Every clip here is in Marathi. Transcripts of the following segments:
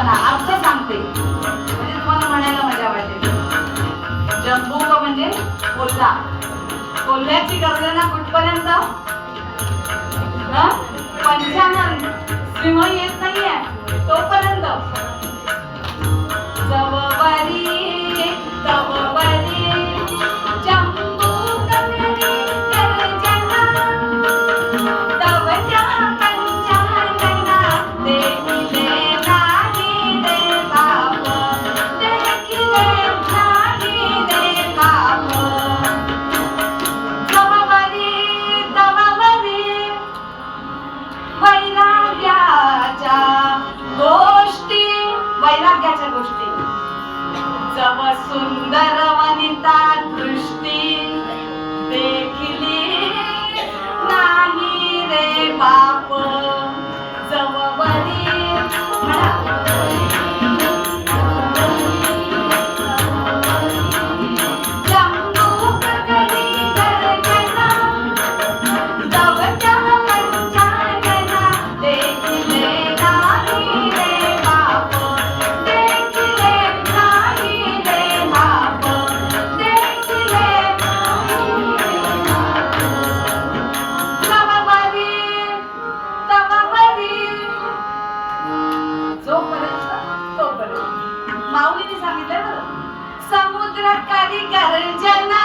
अर्थ सांगते म्हणजे म्हणायला मजा वाटेल जंबुक म्हणजे कोल्हा कोल्ह्याची गर्जना कुठपर्यंत? पंचानंद सिंह येत नाहीये. तोपर्यंत. जववारी तव Sama Sundar. మాత్ర కరి కరి జనా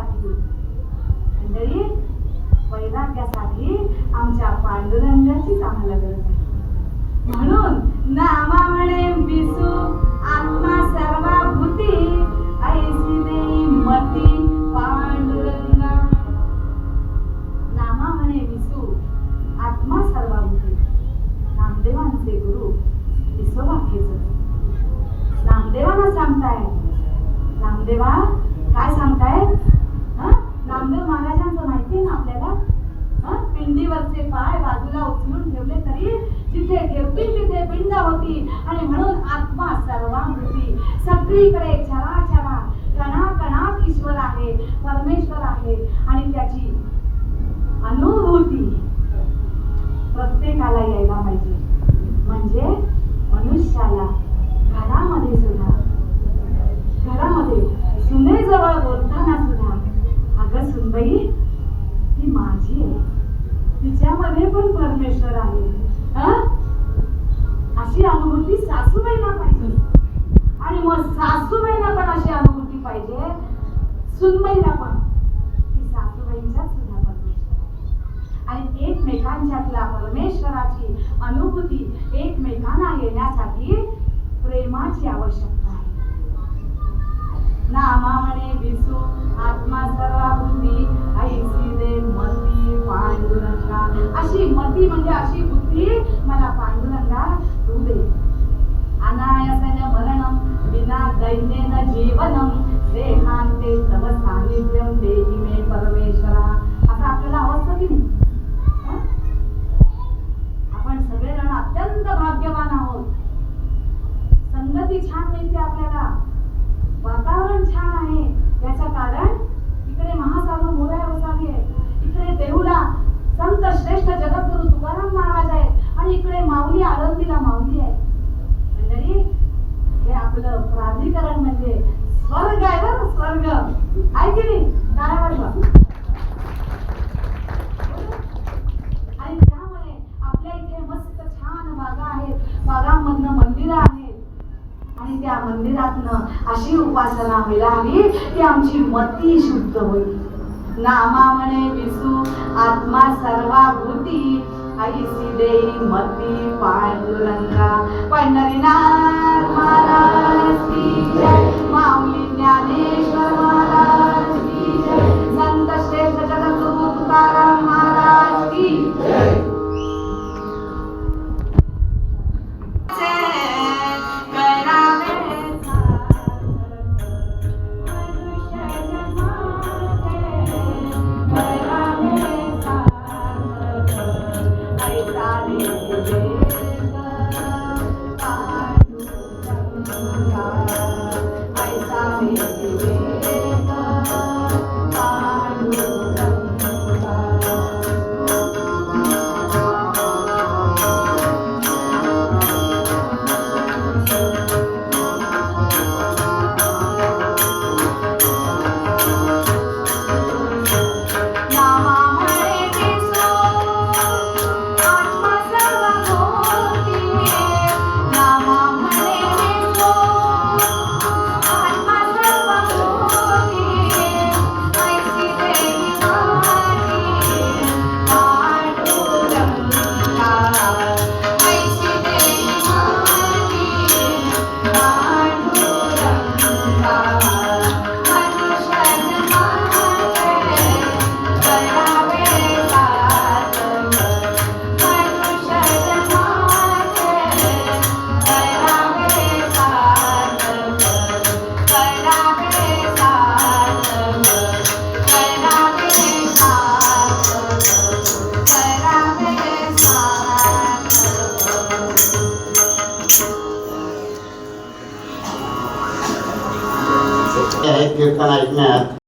वैराग्यासाठी मंडळी वैराग्यासाठी आमच्या पांडुरंगाचीच आम्हाला गरज आहे. म्हणून नामा म्हणे विसू आत्मा सर्वा भूती पृथ्वीवरचे पाय बाजूला उचलून ठेवले तरी जिथे ठेवतील तिथे पिंड होती. आणि म्हणून आत्मा सर्वांती सगळीकडे छरा छरा. कणा कणात ईश्वर आहे परमेश्वर आहे. आणि त्याची अनुभूती प्रत्येकाला यायला पाहिजे. अशी मती म्हणजे अशी बुद्धी मला पांडुरंगा तू दे. अनायासाने विना दैन्येन जीवनम देहांते तव सानिध्यम देही त्या मंदिरातनं अशी उपासना मिळाली की आमची मती शुद्ध होईल. नामा म्हणे विसू आत्मा सर्वाभूती. ऐसी देई मती पांडुरंगा. पंढरीनाथ महाराज. in